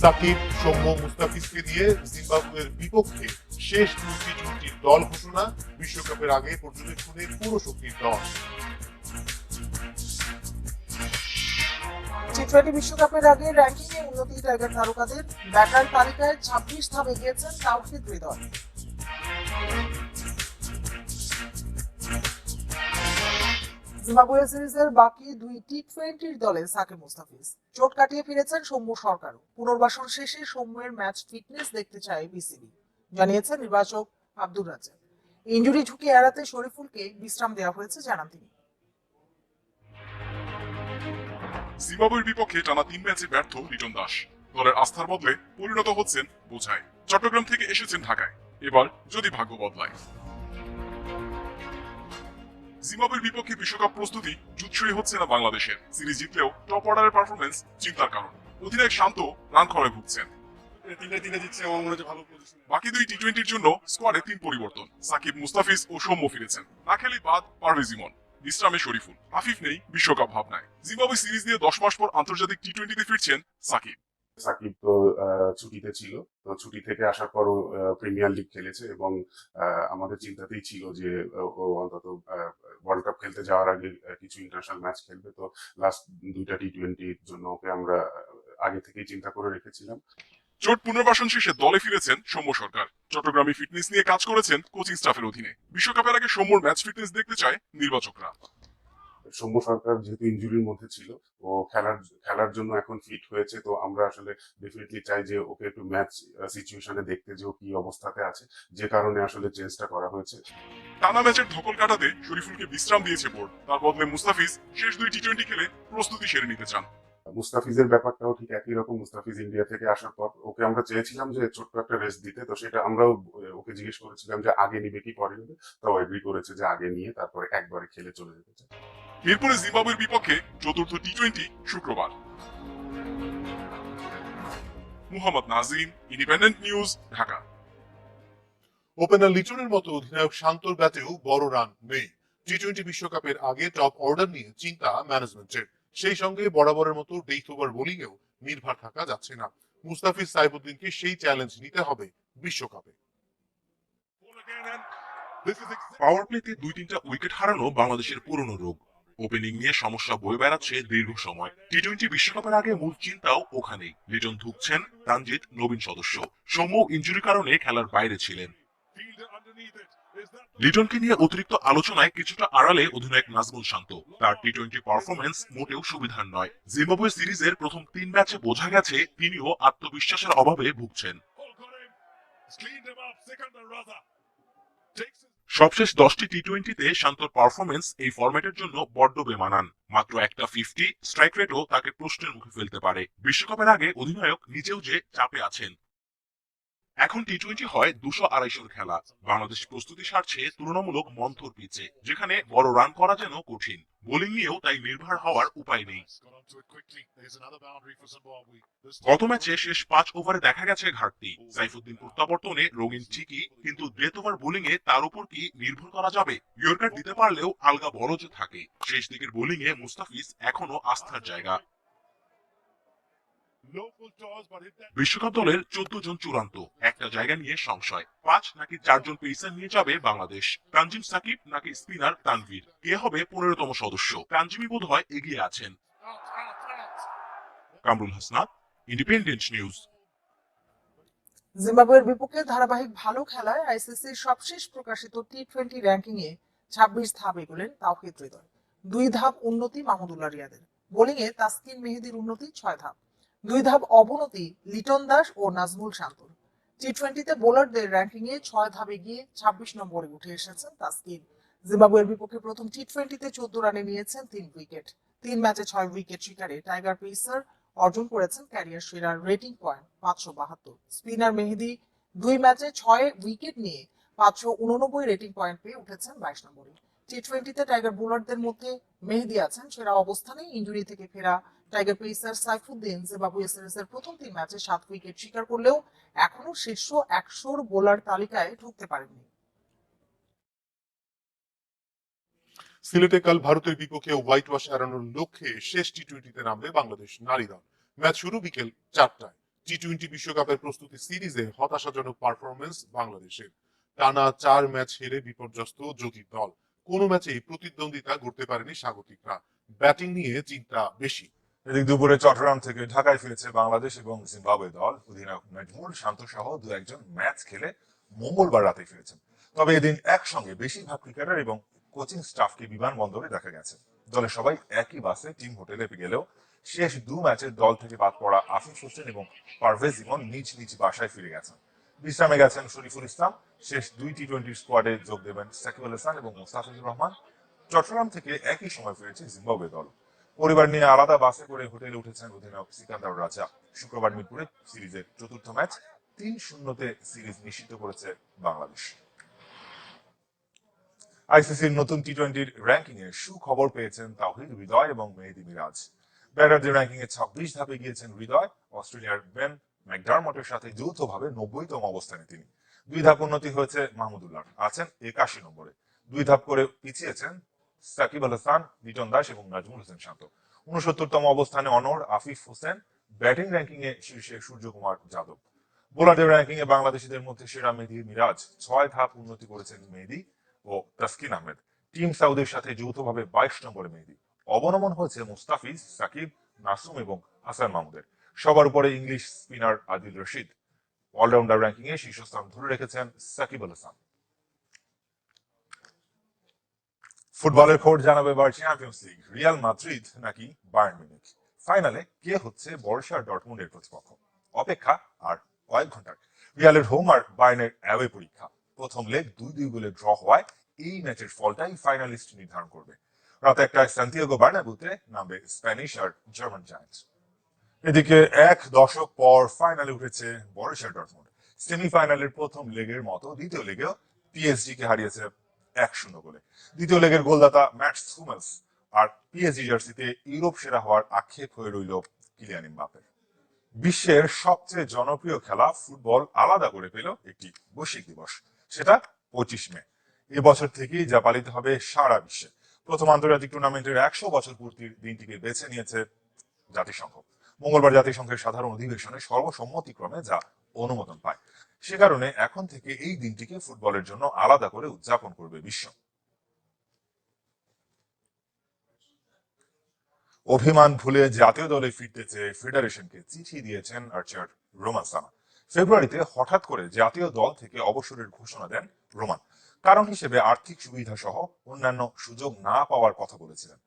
সাকিব সৌম্য মুস্তাফিজকে দিয়ে জিম্বাবুয়ের বিপক্ষে শেষ দুই টি টোয়েন্টির দল ঘোষণা বিশ্বকাপের আগে পর্যবেক্ষণে পুরো শক্তির দল। টি বিশ্বকাপের আগে র্যাঙ্কিং এ উন্নতি টাইগার তারকাদের ব্যাটার তালিকায় ছাব্বিশ ধাপ এগিয়েছেন তাওহিদ হৃদয় জিম্বাবুয়ে সিরিজের বাকি দুই টি টোয়েন্টির দলে সাকিব মুস্তাফিজ। চোট কাটিয়ে ফিরেছেন সৌম্য সরকারও। পুনর্বাসন শেষে সৌম্যের ম্যাচ ফিটনেস দেখতে চায় বিসিবি নির্বাচক আব্দুর ইঞ্জুরি ঝুঁকি এড়াতে শরীফুলকে বিশ্রাম দেওয়া হয়েছে, জানান তিনি। জিম্বাবুয়ের বিপক্ষে টানা তিন ম্যাচে ব্যর্থ লিটন দাস। দলের আস্থার বদলে পরিণত হচ্ছেন বোঝায় চট্টগ্রাম থেকে এসেছেন ঢাকায়। এবার যদি ভাগ্য বদলায়। জিম্বাবুয়ের বিপক্ষে বিশ্বকাপ প্রস্তুতি জুৎসই হচ্ছে না বাংলাদেশের। সিরিজ জিতলেও টপ অর্ডারের পারফরমেন্স চিন্তার কারণ। অধিনায়ক শান্ত রান খরে ভুগছেন। বাকি দুই টি টোয়েন্টির জন্য স্কোয়াডে তিন পরিবর্তন। সাকিব মুস্তাফিজ ও সৌম্য ফিরেছেন। না খেলেই বাদ পারভেজ ইমন। বিশ্রামে শরীফুল। আফিফ নেই বিশ্বকাপ ভাবনায়। জিম্বাবুয়ে সিরিজ দিয়ে দশ মাস পর আন্তর্জাতিক টি টোয়েন্টিতে ফিরছেন সাকিব। সাকিব তো আহ, ছুটিতে ছিল। তো ছুটি থেকে আসার পরও প্রিমিয়ার লিগ খেলেছে এবং আহ, আমাদের চিন্তাতেই ছিল যে ও অন্তত ওয়ার্ল্ড কাপ খেলতে যাওয়ার আগে কিছু ইন্টারন্যাশনাল ম্যাচ খেলবে। তো লাস্ট দুইটা টি টোয়েন্টির জন্য ওকে আমরা আগে থেকেই চিন্তা করে রেখেছিলাম। চোট পুনর্বাসন শেষে দলে ফিরেছেন সৌম্য সরকার। চট্টগ্রামে ফিটনেস নিয়ে কাজ করেছেন কোচিং স্টাফের অধীনে। বিশ্বকাপের আগে সৌম্যর ম্যাচ ফিটনেস দেখতে চায় নির্বাচকরা। সৌম্য সরকার যেহেতু ইনজুরির মধ্যে ছিল ও খেলার খেলার জন্য এখন ফিট হয়েছে তো আমরা আসলে ডেফিনেটলি চাই যে ওকে একটু ম্যাচ সিচুয়েশনে দেখতে যে ও কি অবস্থাতে আছে যে কারণে আসলে চেঞ্জটা করা হয়েছে। টানা ম্যাচের ধকল কাটাতে শরীফুলকে বিশ্রাম দিয়েছে বোর্ড। তার বদলে মুস্তাফিজ শেষ দুই টি টোয়েন্টি খেলে প্রস্তুতি সেরে নিতে চান। মুস্তাফিজের ব্যাপারটাও ঠিক একই রকম মুস্তাফিজ ইন্ডিয়া থেকে আসার পর ওকে আমরা চেয়েছিলাম যে ছোট্ট একটা রেস্ট দিতে তো সেটা আমরাও ওকে জিজ্ঞেস করেছিলাম যে আগে নিবে কি পরে নেবে তো এগ্রি করেছে যে আগে নিয়ে তারপরে একবারে খেলে চলে যেতে চায়। এরপরে জিম্বাবুয়ের বিপক্ষে চতুর্থ টি টোয়েন্টি শুক্রবার। Muhammad Nazim independent news Dhaka. Opener লিটনের মতো অধিনায়ক শান্তর ব্যাটেও বড় রান নেই। টি টোয়েন্টি বিশ্বকাপের আগে টপ অর্ডার নিয়ে চিন্তা ম্যানেজমেন্টের। সেই সঙ্গে বরাবরের মতো ডেথ ওভার বোলিংয়েও নির্ভর থাকা যাচ্ছে না। মুস্তাফিজ সাইফুদ্দিনকে সেই চ্যালেঞ্জ নিতে হবে বিশ্বকাপে। পাওয়ার প্লেতে দুই তিনটা উইকেট হারানো বাংলাদেশের পুরনো রোগ। ওপেনিং নিয়ে সমস্যা বয়ে বেড়াচ্ছে দীর্ঘ সময়। টি টোয়েন্টি বিশ্বকাপের আগে মূল চিন্তাও ওখানেই। লিটন ধুকছেন তানজিৎ, নবীন সদস্য। সৌম্য ইঞ্জুরির কারণে খেলার বাইরে ছিলেন। লিটনকে নিয়ে অতিরিক্ত আলোচনায় কিছুটা আড়ালে অধিনায়ক নাজমুল শান্ত। তার টি টোয়েন্টি পারফরমেন্স মোটেও সুবিধার নয়। জিম্বাবুয়ে সিরিজের প্রথম তিন ম্যাচে বোঝা গেছে তিনিও আত্মবিশ্বাসের অভাবে ভুগছেন। সবশেষ দশটি টি টোয়েন্টিতে শান্তর পারফরমেন্স এই ফরম্যাটের জন্য বড্ড বেমানান। মাত্র একটা ফিফটি স্ট্রাইক রেটও তাকে প্রশ্নের মুখে ফেলতে পারে। বিশ্বকাপের আগে অধিনায়ক নিজেও যে চাপে আছেন। এখন টি টোয়েন্টি হয় দুশো আড়াইশোর খেলা। বাংলাদেশ প্রস্তুতি সারছে তুলনামূলক মন্থর পিচে যেখানে বড় রান করা যেন কঠিন। বোলিং নিয়েও তাই নির্ভর হওয়ার উপায় নেই। গত ম্যাচে শেষ পাঁচ ওভারে দেখা গেছে ঘাটতি। সাইফুদ্দিন প্রত্যাবর্তনে রঙিন ঠিকই কিন্তু ডেথ ওভার বোলিং এ তার উপর কি নির্ভর করা যাবে? ইয়র্কার দিতে পারলেও আলগা বড়জ থাকে। শেষ দিকের বোলিং এ মুস্তাফিজ এখনও আস্থার জায়গা। বিশ্বকাপ দলের চোদ্দ জন চূড়ান্ত। একটা জায়গা নিয়ে সংশয়। পাঁচ, নাকি চারজন পেসার নিয়ে যাবে বাংলাদেশ? তানজিম সাকিব নাকি স্পিনার তানভীর? কে হবে পনেরোতম সদস্য? তানজিমি বোধ হয় এগিয়ে আছেন। কামরুল হাসনাত ইন্ডিপেন্ডেন্ট নিউজ জিম্বাবুয়ের বিপক্ষে ধারাবাহিক ভালো খেলায় আইসিসির সবশেষ প্রকাশিত টি টোয়েন্টি র্যাঙ্কিং এ ছাব্বিশ ধাপ এগোলেন তাওহিদ হৃদয়। দুই ধাপ উন্নতি মাহমুদুল্লাহ রিয়াদের। বোলিং এ তাসকিন মেহেদির উন্নতি ছয় ধাপ। দুই ধাপ অবনতি লিটন দাস ও নাজমুল শান্তর টি টোয়েন্টিতে বোলারদের র্যাঙ্কিং এ ছয় ধাপ এগিয়ে ছাব্বিশ নম্বরে উঠে এসেছেন তাসকিন। জিম্বাবুয়ের বিপক্ষে প্রথম টি টোয়েন্টিতে চোদ্দ রানে নিয়েছেন তিন উইকেট তিন ম্যাচে ছয় উইকেট শিকারে টাইগার পেসার অর্জন করেছেন ক্যারিয়ার সেরার রেটিং পয়েন্ট পাঁচশো বাহাত্তর। স্পিনার মেহেদি দুই ম্যাচে ছয় উইকেট নিয়ে পাঁচশো উননব্বই রেটিং পয়েন্ট পেয়ে উঠেছেন বাইশ নম্বরে। টি টোয়েন্টিতে টাইগার বোলারদের মধ্যে মেহেদি আছেন, সেরা অবস্থানে ইঞ্জুরি থেকে ফেরা টাইগার পেসার সাইফুদ্দিন জিম্বাবুয়ে সিরিজের প্রথম তিন ম্যাচে সাত উইকেট শিকার করলেও এখনও শীর্ষ একশোর বোলার তালিকায় ঢুকতে পারেননি। সিলেটে কাল ভারতের বিপক্ষে হোয়াইট ওয়াশ এড়ানোর লক্ষ্যে শেষ টি টোয়েন্টিতে নামবে বাংলাদেশ নারী দল। ম্যাচ শুরু বিকেল চারটায়। টি টোয়েন্টি বিশ্বকাপের প্রস্তুতি সিরিজে হতাশাজনক পারফরমেন্স বাংলাদেশের। টানা চার ম্যাচ হেরে বিপর্যস্ত জ্যোতির দল। কোনো ম্যাচেই প্রতিদ্বন্দ্বিতা করতে পারেনি স্বাগতিকরা। ব্যাটিং নিয়ে চিন্তা বেশি। এদিক দুপুরে চট্টগ্রাম থেকে ঢাকায় ফিরেছে বাংলাদেশ এবং জিম্বাবুয়ে দল। অধিনায়ক নাজমুল শান্ত সহ দু একজন ম্যাচ খেলে মঙ্গলবার রাতে ফিরেছেন। তবে এদিন একসঙ্গে বেশিরভাগ ক্রিকেটার এবং কোচিং স্টাফকে বিমানবন্দরে দেখা গেছে। দলের সবাই একই বাসে টিম হোটেলে গেলেও শেষ দু ম্যাচের দল থেকে বাদ পড়া আফিফ হোসেন এবং পারভেজ ইমন নিজ নিজ বাসায় ফিরে গেছেন। বিশ্রামে গেছেন শরীফুল ইসলাম। শেষ দুই টি টোয়েন্টি স্কোয়াডে যোগ দেবেন সাকিব আল হাসান এবং মোস্তাফিজুর রহমান। চট্টগ্রাম থেকে একই সময় ফিরেছে জিম্বাবুয়ে দল। পরিবার নিয়ে আলাদা বাসে করে হোটেলে উঠেছেন অধিনায়ক সিকান্দার রাজা। শুক্রবার মিরপুরে সিরিজের চতুর্থ ম্যাচ তিন শূন্যতে সিরিজ নিশ্চিত করেছে বাংলাদেশ। আইসিসির নতুন টি টোয়েন্টির র্যাঙ্কিং এ সুখবর পেয়েছেন তাহিদ হৃদয় এবং মেহেদি মিরাজ। ব্যাটারদের র্যাঙ্কিং এ ছাব্বিশ ধাপে গিয়েছেন হৃদয়, অস্ট্রেলিয়ার বেন ম্যাকডারমটের সাথে যৌথভাবে নব্বইতম অবস্থানে তিনি। দুই ধাপ উন্নতি হয়েছে মাহমুদুল্লাহ আছেন একাশি নম্বরে। দুই ধাপ করে পিছিয়েছেন সাকিব আল হাসান, লিটন দাস এবং নাজমুল হোসেন শান্ত। উনসত্তরতম অবস্থানে অনর, আফিফ হোসেন। ব্যাটিং র্যাঙ্কিং এ শীর্ষে সূর্যকুমার যাদব। বোলারদের র্যাঙ্কিং এ বাংলাদেশিদের মধ্যে সেরা মেহেদি মিরাজ। ছয় ধাপ উন্নতি করেছেন মেহেদি ও তাসকিন আহমেদ। টিম সাউদের সাথে যৌথভাবে বাইশ নম্বরে মেহেদি। অবনমন হয়েছে মুস্তাফিজ, সাকিব, নাসুম এবং হাসান মাহমুদের। সবার উপরে English spinner Adil Rashid. Allrounder ranking এ শীর্ষস্থান ধরে রেখেছেন সাকিব আল হাসান। ফুটবলের খবর জানাবে এবার চ্যাম্পিয়ন্স লিগ, রিয়াল মাদ্রিদ নাকি বায়ার্ন মিউনিখ? ফাইনালে কে হচ্ছে বর্ষা ডটমুন্ডের প্রতিপক্ষ? অপেক্ষা আর কয়েক ঘণ্টার। রিয়ালের হোম আর বায়ার্নের অ্যাওয়ে পরীক্ষা। প্রথম লেগ দুই দুই গোলে ড্র হওয়ায় এই ম্যাচের ফলটাই ফাইনালিস্ট নির্ধারণ করবে। রাতে একটা সান্তিয়াগো বার্নাবুতে নামবে স্প্যানিশ আর জার্মান জায়ান্টস। এদিকে এক দশক পর ফাইনালে উঠেছে বর্ষা ডটমুন্ড সেমিফাইনালের প্রথম লেগের মতো দ্বিতীয় লেগেও পিএসজি কে হারিয়েছে এক শূন্য গোলে। দ্বিতীয় লেগের গোলদাতা ম্যাটস থুমাস আর পিএসজি জার্সিতে ইউরোপ সেরা হওয়ার আক্ষেপ হয়ে রইল কিলিয়ান এমবাপের বিশ্বের সবচেয়ে জনপ্রিয় খেলা ফুটবল আলাদা করে পেল একটি বৈশ্বিক দিবস, সেটা পঁচিশ মে। এবছর থেকেই যা পালিত হবে সারা বিশ্বে। প্রথম আন্তর্জাতিক টুর্নামেন্টের একশো বছর পূর্তির দিনটিকে বেছে নিয়েছে জাতিসংঘ। মঙ্গলবার জাতিসংঘের সাধারণ অধিবেশনে সর্বসম্মতিক্রমে যা অনুমোদন পায়। সে কারণে এখন থেকে এই দিনটিকে ফুটবলের জন্য আলাদা করে উদযাপন করবে বিশ্ব। অভিমান ভুলে জাতীয় দলে ফিরতে চেয়ে ফেডারেশনকে চিঠি দিয়েছেন আর্চার রোমান সানা ফেব্রুয়ারিতে হঠাৎ করে জাতীয় দল থেকে অবসরের ঘোষণা দেন রোমান। কারণ হিসেবে আর্থিক সুবিধা সহ অন্যান্য সুযোগ না পাওয়ার কথা বলেছিলেন।